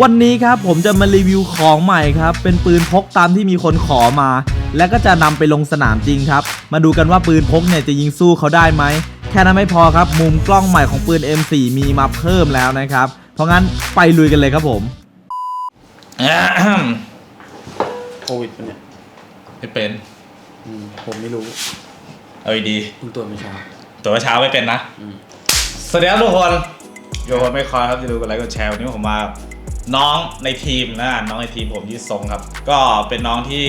วันนี้ครับผมจะมารีวิวของใหม่ครับ เป็นปืนพกตามที่มีคนขอมา และก็จะนำไปลงสนามจริงครับ มาดูกันว่าปืนพกเนี่ยจะยิงสู้เขาได้ไหม แค่นั้นไม่พอครับ มุมกล้องใหม่ของปืน M4 มีมาเพิ่มแล้วนะครับ เพราะงั้นไปลุยกันเลยครับผมโควิดปะเนี่ยไม่เป็นอืมผมไม่รู้เอาดีเพิ่งตรวจเมื่อเช้าๆตัวเช้าไม่เป็นนะ อืมสวัสดีครับทุกคนโยนไม่คอยครับจะดูกันไลค์กดแชร์วันนี้ผมมา น้องในทีมนะน้องในทีมผมยี่ทรงครับ ก็เป็นน้องที่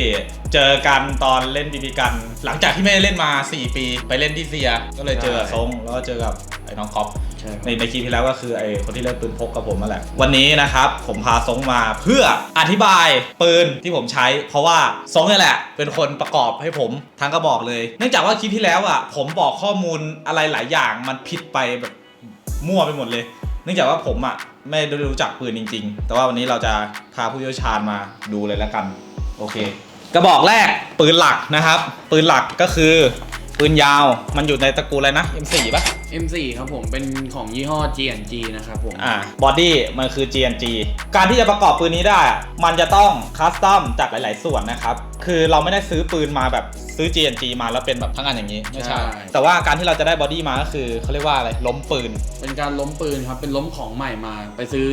เจอกันตอนเล่นบีบีกัน หลังจากที่ไม่ได้เล่นมา 4 ปี ไปเล่นที่เซีย ก็เลยเจอกับทรงแล้วก็เจอกับไอ้น้องคอปใช่ครับในในคลิปที่แล้วก็คือไอ้คนที่เล่นปืนพกกับผมนั่นแหละ วันนี้นะครับ ผมพาซงมาเพื่ออธิบายปืนที่ผมใช้ เพราะว่าซงนี่แหละ เป็นคนประกอบให้ผมทั้งกระบอกเลย เนื่องจากว่าคลิปที่แล้วอะผมบอกข้อมูลอะไรหลายอย่างมันผิดไปแบบมั่วไปหมดเลย เนื่องจากว่าผมอะ ไม่ได้รู้จักปืนจริง ๆ แต่ว่าวันนี้เราจะพาผู้เชี่ยวชาญมาดูเลยแล้วกัน โอเค กระบอกแรกปืนหลักนะครับ ปืนหลักก็คือปืนยาวมันอยู่ในตระกูลอะไรนะ M4 ป่ะ M4 ครับผมเป็นของยี่ห้อ G&G นะครับผม อ่าบอดี้มันคือ GNG การที่จะประกอบปืนนี้ได้อะมันจะต้องคัสตอมจากหลาย ๆ ส่วนนะครับ คือเราไม่ได้ซื้อปืนมาแบบซื้อ GNG มาแล้วเป็นแบบทั้งอันอย่างนี้ไม่ใช่ แต่ว่าการที่เราจะได้บอดี้มาก็คือเขาเรียกว่าอะไรล้มปืนเป็นการล้มปืนครับ เป็นล้มของใหม่มา ไปซื้อ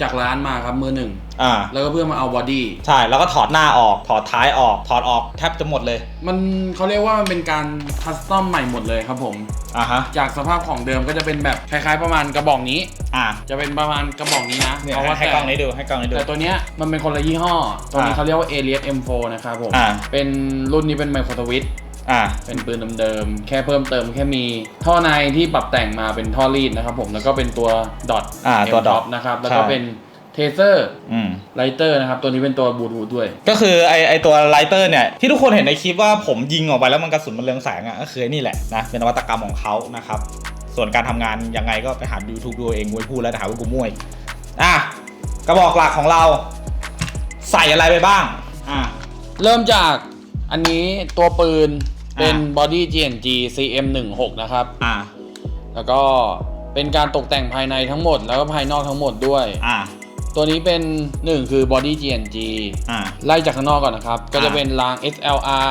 จากร้านมาครับมือหนึ่ง อ่าแล้วก็เพื่อมาเอาบอดี้ ใช่แล้วก็ถอดหน้าออก ถอดท้ายออก ถอดออกแทบจะหมดเลยมันเขาเรียกว่ามันเป็นการคัสตอมใหม่หมดเลยครับผม อ่าฮะ จากสภาพของเดิมก็จะเป็นแบบคล้ายๆประมาณกระบอกนี้ อ่าจะเป็นประมาณกระบอกนี้นะเนี่ยเพราะว่าให้แต่กล้องนี้ดูให้กล้องนี้ดู แต่ตัวเนี้ยมันเป็นคนละยี่ห้อ ตัวนี้อ่าเขาเรียกว่า Alias M4 นะครับผม อ่าเป็นรุ่นนี้เป็นไมโครทวิต อ่าเป็นปืนเดิมๆ แค่เพิ่มเติมแค่มีท่อในที่ปรับแต่งมาเป็นท่อรีดนะครับผม แล้วก็เป็นตัวดอทอ่าตัว dot นะครับ แล้วก็ใช่ เป็นเทเซอร์อืม ไลเตอร์นะครับ ตัวนี้เป็นตัวบลูทูธด้วย ก็คือไอไอตัวไลเตอร์เนี่ย ที่ทุกคนเห็นในคลิปว่าผมยิงออกไปแล้วมันกระสุนมันเรืองแสงอะก็คือไอ้นี่แหละนะเป็นนวัตกรรมของเขานะครับ ส่วนการทำงานยังไงก็ไปหา YouTube ดูเองกูไม่พูดแล้วแต่หาว่ากูมั่วอีกอะกระบอกหลักของเรา ใส่อะไรไปบ้างอะ เริ่มจากอันนี้ตัวปืนเป็นอ่า Body GNG CM16 นะครับ อะแล้วก็เป็นการตกแต่งภายในทั้งหมดแล้วก็ภายนอกทั้งหมดด้วย อะ ตัวนี้เป็น 1 คือ Body GNG อะไล่จากข้างนอกก่อนนะครับ ก็จะอ่าเป็นเป็นราง SLR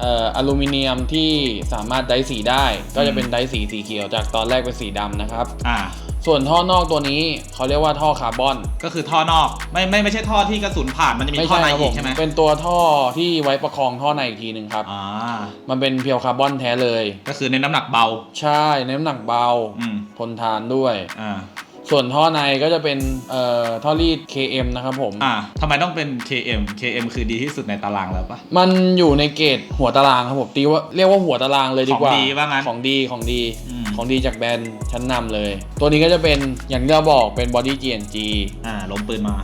เอ่ออลูมิเนียมที่สามารถไดสีได้ ก็จะเป็นไดสีสีเขียวจากตอนแรกเป็นสีดำนะครับ อะส่วนท่อนอกตัวนี้เขาเรียกว่าท่อคาร์บอน ก็คือท่อนอกไม่ไม่ไม่ใช่ท่อที่กระสุนผ่านมันจะมีท่อในครับอีผกใช่ไหมเป็นตัวท่อที่ไว้ประคองท่อในอีกทีหนึ่งครับ อ่า มันเป็นเพียวคาร์บอนแท้เลย ก็คือในน้ำหนักเบา ใช่น้ำหนักเบาอืม ทนทานด้วย อ่า ส่วนท่อในก็จะเป็นเอ่อท่อรีด KM นะครับผม อะทำไมต้องเป็น KM KM คือดีที่สุดในตารางแล้วปะ มันอยู่ในเกรดหัวตารางครับผมตีว่าเรียกว่าหัวตารางเลยดีกว่า ของดีว่างั้นของดีของดีอืม ของดีจากแบรนด์ชั้นนำเลย ตัวนี้ก็จะเป็นอย่างที่เราบอกเป็น body GNG อ่าล้มปืนมา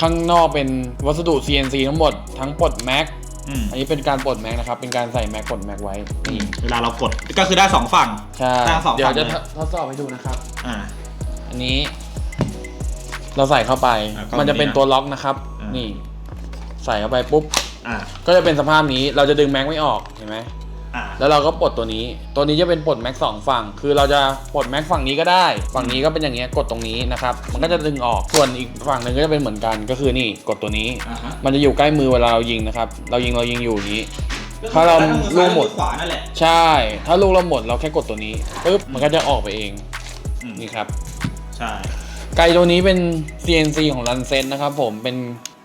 ข้างนอกเป็นวัสดุ CNC ทั้งหมดทั้งปลดแม็กอืมอันนี้เป็นการปลดแม็กนะครับ เป็นการใส่แม็กปลดแม็กไว้นี่เวลาเรากดก็คือได้สองฝั่ง ใช่ตั้งสองเดี๋ยวฝั่งจะเลย ทดสอบให้ดูนะครับ อ่า อันนี้ เราใส่เข้าไป อะก็มันจะเป็นนี่นะตัวล็อกนะครับ อ่านี่ นี่ ใส่เข้าไปปุ๊บ อ่าก็จะเป็นสภาพนี้ เราจะดึงแม็กไม่ออก เห็นไหม อ่าแล้วเราก็ปลดตัวนี้ ตัวนี้จะเป็นปลดแม็กสองฝั่ง คือเราจะปลดแม็กฝั่งนี้ก็ได้ ฝั่งนี้ก็เป็นอย่างเงี้ย กดตรงนี้นะครับ มันก็จะดึงออก ส่วนอีกฝั่งหนึ่งก็จะเป็นเหมือนกัน ก็คือนี่ กดตัวนี้ อ่าฮะมันจะอยู่ใกล้มือเวลาเรายิงนะครับ เรายิงเรายิงอยู่อย่างนี้ ถ้าเราลูลูกกหหมมดดขวานั่นแหละ ใช่ ถ้าลูกเราหมดเราแค่กดตัวนี้ปุ๊บ มันก็จะออกไปเอง อืม นี่ครับ ใช่ ไก่ตัวนี้เป็น CNC ของรันเซนนะครับผมเป็น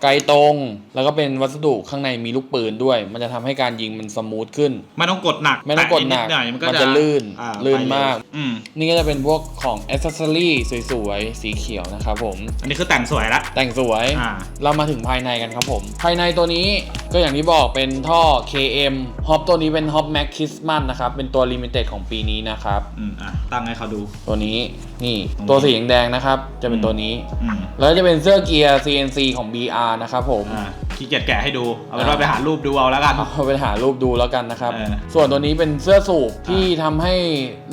ไกลตรง แล้วก็เป็นวัสดุข้างในมีลูกปืนด้วย มันจะทำให้การยิงมันสมูทขึ้น ไม่ต้องกดหนักไม่ต้องกดหนักแตะดๆมันก็มันจะจะลื่นอ่ลื่นไปเร็วมาก อืมนี่ก็จะเป็นพวกของอ c เซ s ซอรี่สวยๆ สีเขียวนะครับผม อันนี้คือแต่งสวยละ แต่งสวย อ่า เรามาถึงภายในกันครับผม ภายในตัวนี้ก็อย่างที่บอกเป็นท่อ KM ฮอปตัวนี้เป็นฮอป Max Christmas นะครับ เป็นตัว Limited ของปีนี้นะครับ อืมอะตั้งให้เขาดู ตัวนี้นี่ตรงนี้ตัวสีแดงๆนะครับ จะเป็นตัวนี้ อืมแล้วจะเป็นเสื้อเกียร์ CNC ของ BR นะครับผมอ่าขี้เกียจแกะให้ดู เอาเป็นว่าไปหารูปดูเอาแล้วกัน เอาไปหารูปดูแล้วกันนะครับ เออ ส่วนตัวนี้เป็นเสื้อสูบที่ทำให้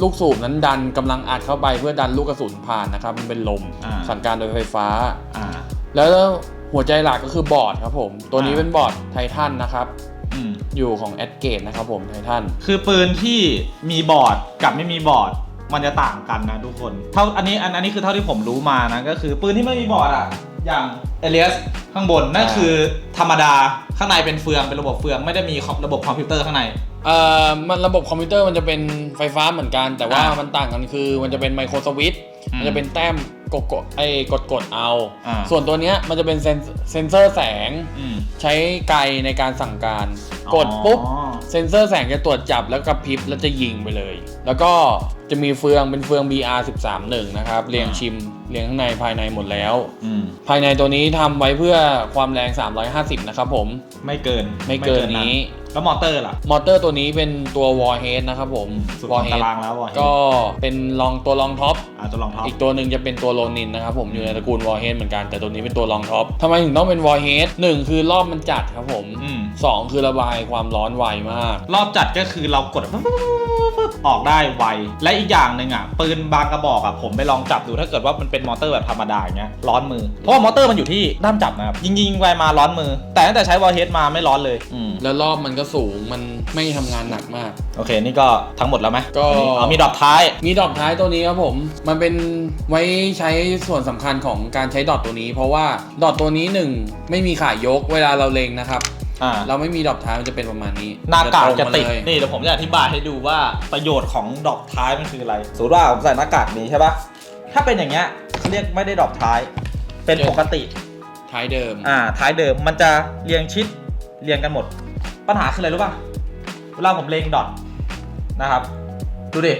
ลูกสูบนั้นดันกำลังอัดเข้าไปเพื่อดันลูกกระสุนผ่านนะครับมันเป็นลมอ่า สั่งการโดยไฟฟ้า อ่า แล้วหัวใจหลักก็คือบอร์ดครับผมตัวนี้อ่า เป็นบอร์ดไททันนะครับอืม อยู่ของแอดเกตนะครับผมไททัน คือปืนที่มีบอร์ดกับไม่มีบอร์ดมันจะต่างกันนะทุกคน เท่าอันนี้อันอันนี้คือเท่าที่ผมรู้มานะก็คือปืนที่ไม่มีบอร์ดอะ อย่างเอเลียสข้างบนนั่นอ่าคือธรรมดาข้างในเป็นเฟืองเป็นระบบเฟืองไม่ได้มีระบบคอมพิวเตอร์ข้างในเอ่อมันระบบคอมพิวเตอร์มันจะเป็นไฟฟ้าเหมือนกัน แต่ว่าอ่ามัมันต่างกันคือมันจะเป็นไมโครสวิตช์อืมมันจะเป็นแต้มกดกดไอ้กดกดเอาอ่าส่วนตัวเนี้ยมันจะเป็นเซนเซนเซอร์แสงอืมใช้ไกลในการสั่งการอ๋อกดปุ๊บเซนเซอร์แสงจะตรวจจับแล้วกระพริบแล้วจะยิงไปเลย แล้วก็ จะมีเฟืองเป็นเฟือง BR 13 1นะครับเรียงชิมเรียงข้างในภายในหมดแล้วอืมภายในตัวนี้ทำไว้เพื่อความแรง 350 นะครับผม ไม่เกินไม่เกินนี้ แล้วมอเตอร์ล่ะ มอเตอร์ตัวนี้เป็นตัว Warhead นะครับผม สุดของ Warhead ตารางแล้ววอก็เป็นรองตัวรองท็อป อาจจะลองท็อป อีกตัวหนึ่งจะเป็นตัวโลนินนะครับผมอยู่ในตระกูล Warhead เหมือนกันแต่ตัวนี้เป็นตัวรองท็อปทำไมถึงต้องเป็น Warhead หนึ่งคือรอบมันจัดครับผมอืม สองคือระบายความร้อนไวมาก รอบจัดก็คือเรากดปุ๊บปุ๊บปุ๊บปุ๊บ ออกได้ไว และอีกอย่างหนึ่งอะปืนบางกระบอกอะผมไปลองจับดูถ้าเกิดว่ามันเป็นมอเตอร์แบบธรรมดาอย่างเงี้ยร้อนมือ เพราะว่ามอเตอร์มันอยู่ที่ด้ามจับนะครับยิงยิงๆไปมาร้อนมือ แต่ตั้งแต่ใช้วอลเฮดมาไม่ร้อนเลยอืมแล้วรอบมันก็สูงมันไม่ทำงานหนักมาก โอเค นี่ก็ทั้งหมดแล้วไหมก็อันนี้อ๋อมีดรอปท้าย มีดอทท้ายตัวนี้ครับผม มันเป็นไว้ใช้ส่วนสำคัญของการใช้ดอทตัวนี้ เพราะว่าดอทตัวนี้หนึ่งไม่มีขายยกเวลาเราเล็งนะครับ อ่า เราไม่มีดอทท้ายมันจะเป็นประมาณนี้หน้ากากจะติดรงมาเลยนี่เดี๋ยวผมจะอธิบายให้ดูว่าประโยชน์ของดรอปท้ายมันคืออะไรสมมติว่าผมใส่หน้ากากนี้ใช่ปะถ้าเป็นอย่างเงี้ยเขาเรียกไม่ได้ดรอปท้าย เป็นปกติ ท้ายเดิม อ่า ท้ายเดิมมันจะเรียงชิดเรียงกันหมด ปัญหาคืออะไรรู้ป่ะ เวลาผมเลงดอทนะครับ ดูดิ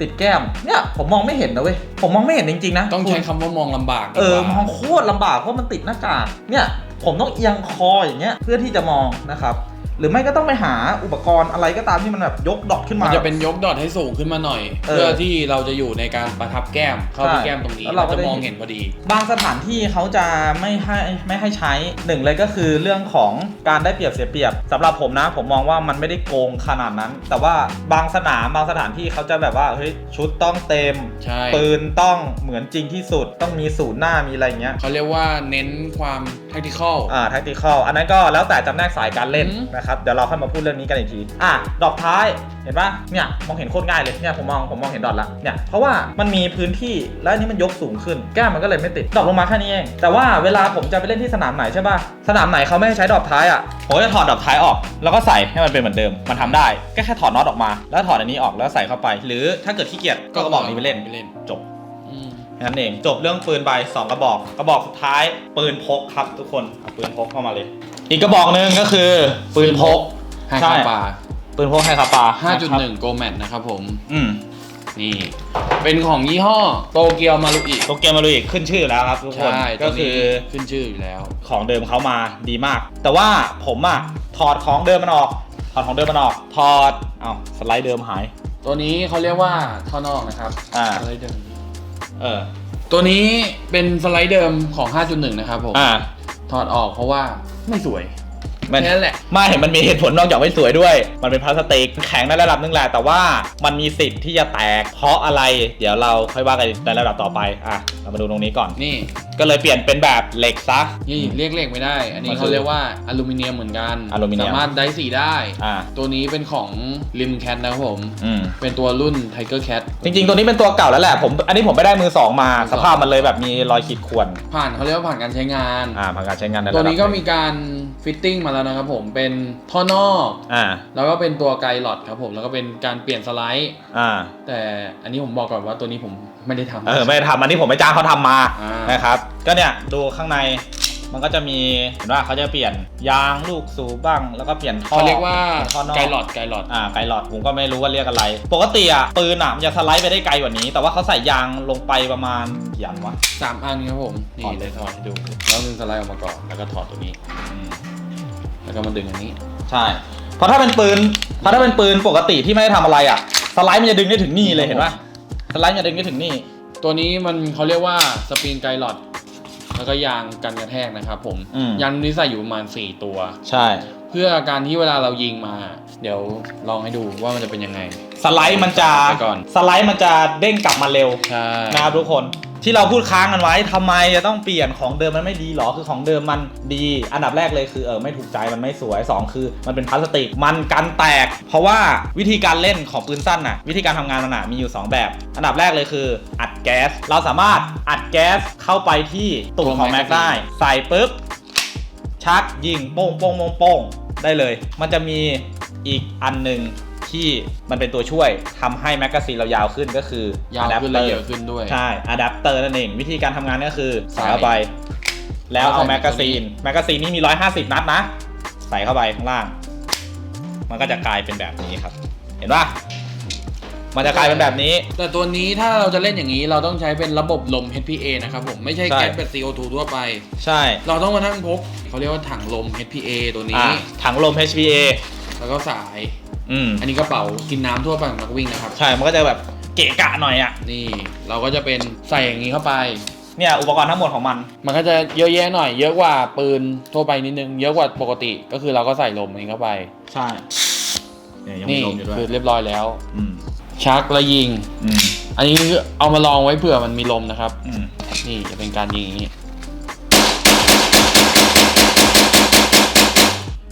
ติดแก้ม เนี่ยผมมองไม่เห็นนะเว้ย ผมมองไม่เห็นจริงๆนะ ต้องใช้คุณคำว่ามองลำบากดีเอกอว่ามองโคตรลำบากเพราะมันติดหน้ากาก เนี่ย ผมต้องเอียงคออย่างเงี้ยเพื่อที่จะมองนะครับ หรือไม่ก็ต้องไปหาอุปกรณ์อะไรก็ตามที่มันแบบยกดอทขึ้นมัมานจะเป็นยกดอทให้สูงขึ้นมาหน่อย เออเพื่อที่เราจะอยู่ในการประทับแก้มเข้าที่ใช่แก้มตรงนี้แล้วเราก็จะได้ มองเห็นพอดี บางสถานที่เขาจะไม่ให้ไม่ให้ใช้หนึ่งเลยก็คือเรื่องของการได้เปรียบเสียเปรียบสำหรับผมนะผมมองว่ามันไม่ได้โกงขนาดนั้น แต่ว่าบางสนามบางสถานที่เขาจะแบบว่าเฮ้ยชุดต้องเต็ม ใช่ปืนต้องเหมือนจริงที่สุดต้องมีศูนย์หน้ามีอะไรอย่างเงี้ยเขาเรียกว่าเน้นความ tactical อ่า tactical อันนั้นก็แล้วแต่จำแนกสายการเล่นอืม นะครับเดี๋ยวเราค่อยมาพูดเรื่องนี้กันอีกที อะ ดอกท้าย เห็นปะเนี่ย มองเห็นโคตรง่ายเลย เนี่ย ผมมอง ผมมองเห็นดอทละ เนี่ย เพราะว่ามันมีพื้นที่ แล้วอันนี้มันยกสูงขึ้น แก้มมันก็เลยไม่ติด ดรอปลงมาแค่นี้เอง แต่ว่าเวลาผมจะไปเล่นที่สนามไหนใช่ปะสนามไหนเขาไม่ให้ใช้ดอกท้ายอะ ผมก็จะถอดดอกท้ายออก แล้วก็ใส่ให้มันเป็นเหมือนเดิม มันทำได้ ก็แค่ถอดน็อตออกมา แล้วถอดอันนี้ออกแล้วใส่เข้าไป หรือถ้าเกิดขี้เกียจก็กระบอกนี้ไปเล่นไปเล่นจบอืมแค่นั้นเองจบเรื่องปืนไปสองกระบอก กระบอกสุดท้ายปืนพกครับทุกคนเอาปืนพกเข้ามาเลย อีกกระบอกหนึ่งก็คือปืนพกให้ใช่ คาปาปืนพกไฮคาปา5.1โกแมทนะครับผม อืมนี่ เป็นของยี่ห้อโตเกียวมารุอิโตเกียวมาลุยขึ้นชื่อแล้วครับทุกคนใช่ก็ตัวคืนี้อขึ้นชื่ออยู่แล้ว ของเดิมเขามาดีมาก แต่ว่าผมอะถอดของเดิมมันออก ถอดของเดิมมันออก ถอดเอ้าสไลด์เดิมหาย ตัวนี้เขาเรียกว่าท่อนอกนะครับอ่า สไลด์เดิม เออตัวนี้เป็นสไลด์เดิมของ 5.1 นะครับผม อ่า ถอดออกเพราะว่าไม่สวย มันแค่นั้นแหละ ไม่เห็นมันมีเหตุผลนอกจากไม่สวยด้วย มันเป็นพลาสติกแข็งในระดับหนึงแหละแต่ว่ามันมีสิทธิ์ที่จะแตก เพราะอะไร เดี๋ยวเราค่อยว่ากันในระดับต่อไปอะเรามาดูตรงนี้ก่อน นี่ก็เลยเปลี่ยนเป็นแบบเหล็กซะ นี่เรียกเหล็กไม่ได้ อันนี้มันคือเขาเรียกว่าอลูมิเนียมเหมือนกันอลูมิเนียม สามารถได้สีได้ อ่าตัวนี้เป็นของริมแคทนะครับผม อืม เป็นตัวรุ่น Tiger Cat จริงๆ ตัวนี้เป็นตัวเก่าแล้วแหละผมอันนี้ผมไปได้มือสองมาสภาพมันเลยแบบมีรอยขีดข่วนผ่านเขาเรียกว่าผ่านการใช้งาน อ่าผ่านการใช้งานในระดับตัวนี้ก็มีการ ฟิตติ้งมาแล้วนะครับผมเป็นท่อนอกอ่าแล้วก็เป็นตัวไกลหลอดครับผมแล้วก็เป็นการเปลี่ยนสไลด์อ่าแต่อันนี้ผมบอกก่อนว่าตัวนี้ผมไม่ได้ทำเออไม่ได้ทำอันนี้ผมไปจ้างเขาทำมาอ่านนะครับ ก็เนี่ยดูข้างในมันก็จะมีเห็นว่าเขาจะเปลี่ยนยางลูกสูบบ้าง แล้วก็เปลี่ยนท่อเขาเรียกว่าท่อนอกไกลหลอดไกลหลอดอ่าไกลหลอดผมก็ไม่รู้ว่าเรียกอะไร ปกติอะปืนอะมันจะสไลด์ไปได้ไกลกว่านี้ แต่ว่าเขาใส่ยางลงไปประมาณกี่อันวะสามอันครับผมถอนี่ดเลเลยยถอดให้ดูแล้วดึงสไลด์ออกมาก่อนแล้วก็ถอดตัวนี้ แล้วก็มาดึงอันนี้ ใช่ เพราะถ้าเป็นปืนเพราะถ้าเป็นปืนปกติที่ไม่ได้ทำอะไรอะ สไลด์มันจะดึงได้ถึงนี่เลยเห็นปะสไลด์มันจะดึงได้ถึงนี่ ตัวนี้มันเขาเรียกว่าสปริงไกลหลอดแล้วก็ยางกันกระแทกนะครับผม อืม ยางนี้ใส่อยู่ประมาณ 4 ตัว ใช่ เพื่อการที่เวลาเรายิงมา เดี๋ยวลองให้ดูว่ามันจะเป็นยังไง สไลด์มันจะไปก่อน สไลด์มันจะเด้งกลับมาเร็วใช่นะครับทุกคน ที่เราพูดค้างกันไว้ทำไมจะต้องเปลี่ยนของเดิมมันไม่ดีหรอคือของเดิมมันดี อันดับแรกเลยคือเออไม่ถูกใจมันไม่สวยสองคือ มันเป็นพลาสติกมันกันแตก เพราะว่าวิธีการเล่นของปืนสั้นน่ะวิธีการทำงานมันน่ะมีอยู่ 2 แบบ อันดับแรกเลยคือ อัดแก๊ส เราสามารถอัดแก๊สเข้าไปที่ตุ่มของแม็กได้ใส่ปุ๊บชักยิงโป้งโป้งโป้งโป้งได้เลย มันจะมีอีกอันหนึ่ง ที่มันเป็นตัวช่วยทำให้แมกกาซีนเรายาวขึ้นก็คือยาวขึ้นและ adapter เยอะขึ้นด้วย ใช่อะแดปเตอร์นั่นเองวิธีการทำงานก็คือใส่เข้าไป แล้วใส่เอาแมกกาซีนตัวนี้แมกกาซีนนี่มี 150 นัดนะ ใส่เข้าไปข้างล่าง มันก็จะกลายเป็นแบบนี้ครับ เห็นปะมันจะกลายเป็นแบบนี้ แต่ตัวนี้ถ้าเราจะเล่นอย่างนี้เราต้องใช้เป็นระบบลม HPA นะครับผมไม่ใช่ใช่ แก๊สแบบ CO2 ทั่วไป ใช่เราต้องมานั่งพกเขาเรียกว่าถังลม HPA ตัวนี้ อ่าถังลม HPA แล้วก็สาย อืมอันนี้กระเป๋ากินน้ำทั่วไปของนักวิ่งนะครับ ใช่ มันก็จะแบบเกะกะหน่อยอะ นี่เราก็จะเป็นใส่อย่างนี้เข้าไป เนี่ย อุปกรณ์ทั้งหมดของมัน มันก็จะเยอะแยะหน่อย เยอะกว่าปืนทั่วไปนิดนึง เยอะกว่าปกติ ก็คือเราก็ใส่ลมอันนี้เข้าไป ใช่เนี่ยยังมีนี่ลมอยู่ด้วยคือเรียบร้อยแล้ว อืมชักและยิง อืมอันนี้คือเอามาลองไว้เผื่อมันมีลมนะครับ อืมนี่จะเป็นการยิงอย่างนี้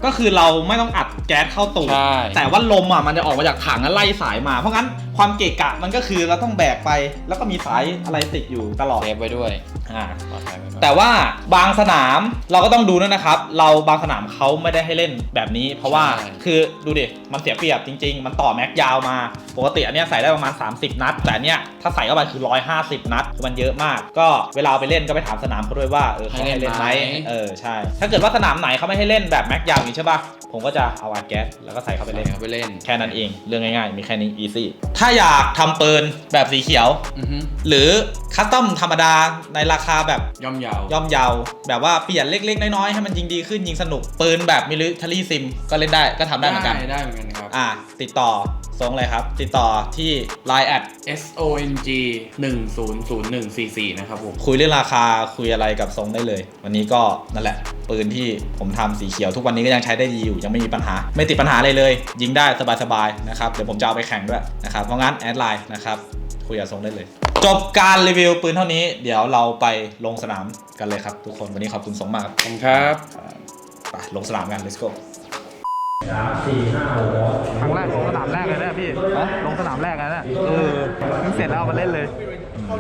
ก็คือเราไม่ต้องอัดแก๊สเข้าตูดใช่ แต่ว่าลมอะมันจะออกมาจากถังแล้วไล่สายมาเพราะงั้น ความเกะกะมันก็คือเราต้องแบกไป แล้วก็มีสายอะไรติดอยู่ตลอดเซฟไว้ด้วยอ่า ปลอดภัยไว้ก่อนแต่ว่าบางสนามเราก็ต้องดูด้วยนะครับ เราบางสนามเขาไม่ได้ให้เล่นแบบนี้ เพราะว่าคือดูดิมันเสียเปรียบจริง ๆ มันต่อแม็กยาวมา ปกติอันเนี้ยใส่ได้ประมาณ 30 นัด แต่อันเนี้ยถ้าใส่เข้าไปคือ 150 นัดคือมันเยอะมาก ก็เวลาเอาไปเล่นก็ไปถามสนามเขาด้วยว่าเออเขาให้เล่นไหม เออใช่ ถ้าเกิดว่าสนามไหนเขาไม่ให้เล่นแบบแม็กยาวอย่างนี้ใช่ป่ะผมก็จะเอาอาร์แก๊สแล้วก็ใส่เข้าไปใส่เล่นเข้าไปเล่น แค่นั้นเอง เรื่องง่ายๆ มีแค่นี้ easy ถ้าอยากทำปืนแบบสีเขียว อือฮึหรือคัสตอมธรรมดาในราคาแบบย่อมยาว ย่อมเยาแบบว่าเปลี่ยนเล็ก ๆ น้อยๆให้มันยิงดีขึ้นยิงสนุกปืนแบบมิลิเทอรี่ซิมก็เล่นได้ก็ทำได้เหมือนกัน ได้เหมือนกันครับ อะติดต่อ ทรงเลยครับ ติดต่อที่ Line แอด S O N G 1 0 0 1 4 4นะครับผม คุยเรื่องราคาคุยอะไรกับทรงได้เลย วันนี้ก็นั่นแหละ ปืนที่ผมทำสีเขียวทุกวันนี้ก็ยังใช้ได้ดีอยู่ ยังไม่มีปัญหา ไม่ติดปัญหาเลยเลย ยิงได้สบายๆนะครับ เดี๋ยวผมจะเอาไปแข่งด้วยนะครับ เพราะงั้นแอดไลน์นะครับ คุยกับทรงได้เลย จบการรีวิวปืนเท่านี้ เดี๋ยวเราไปลงสนามกันเลยครับทุกคน วันนี้ขอบคุณทรงมากครับขอบคุณครับ ไปลงสนามกัน let's go ครั้งแรกลงสนามแรกเลยนะพี่ลงสนามแรกเลยนะเออเพิ่งเสร็จแล้วเอามาเล่นเลยส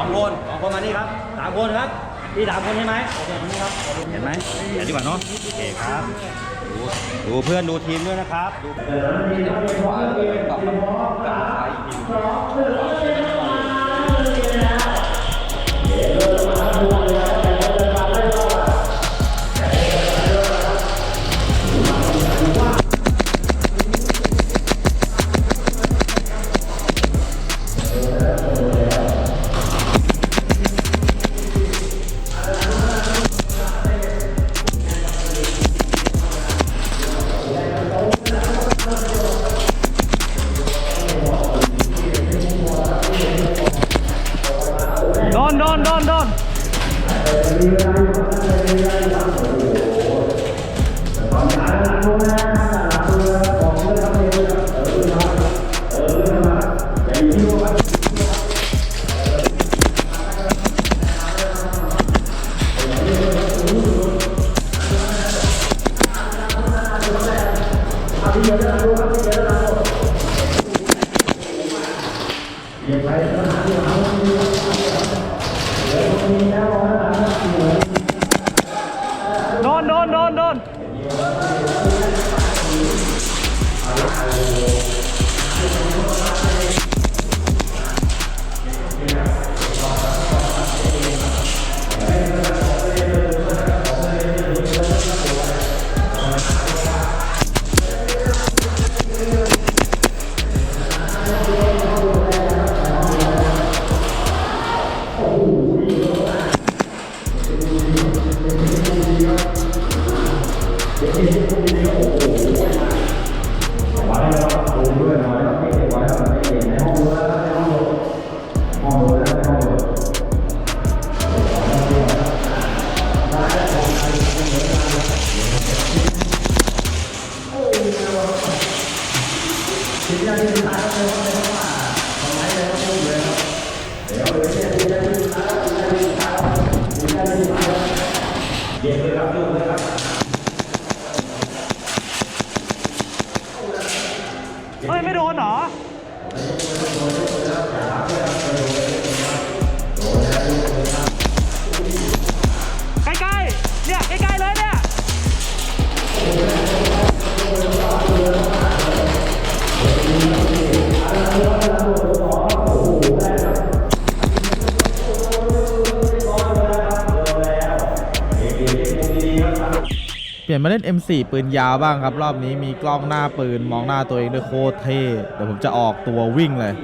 องคนสองคนมานี่ครับสามคนครับพี่สามคนใช่ไหมโอเคมานี่ครับเห็นไหมเห็นดีกว่าเนาะโอเคครับดูดูเพื่อนดูทีมด้วยนะครับดูโด ลี่ยนมาเล่น M4 ปืนยาวบ้างครับ รอบนี้มีกล้องหน้าปืนมองหน้าตัวเองด้วยโคตรเท่เดี๋ยวผมจะออกตัววิ่งเลย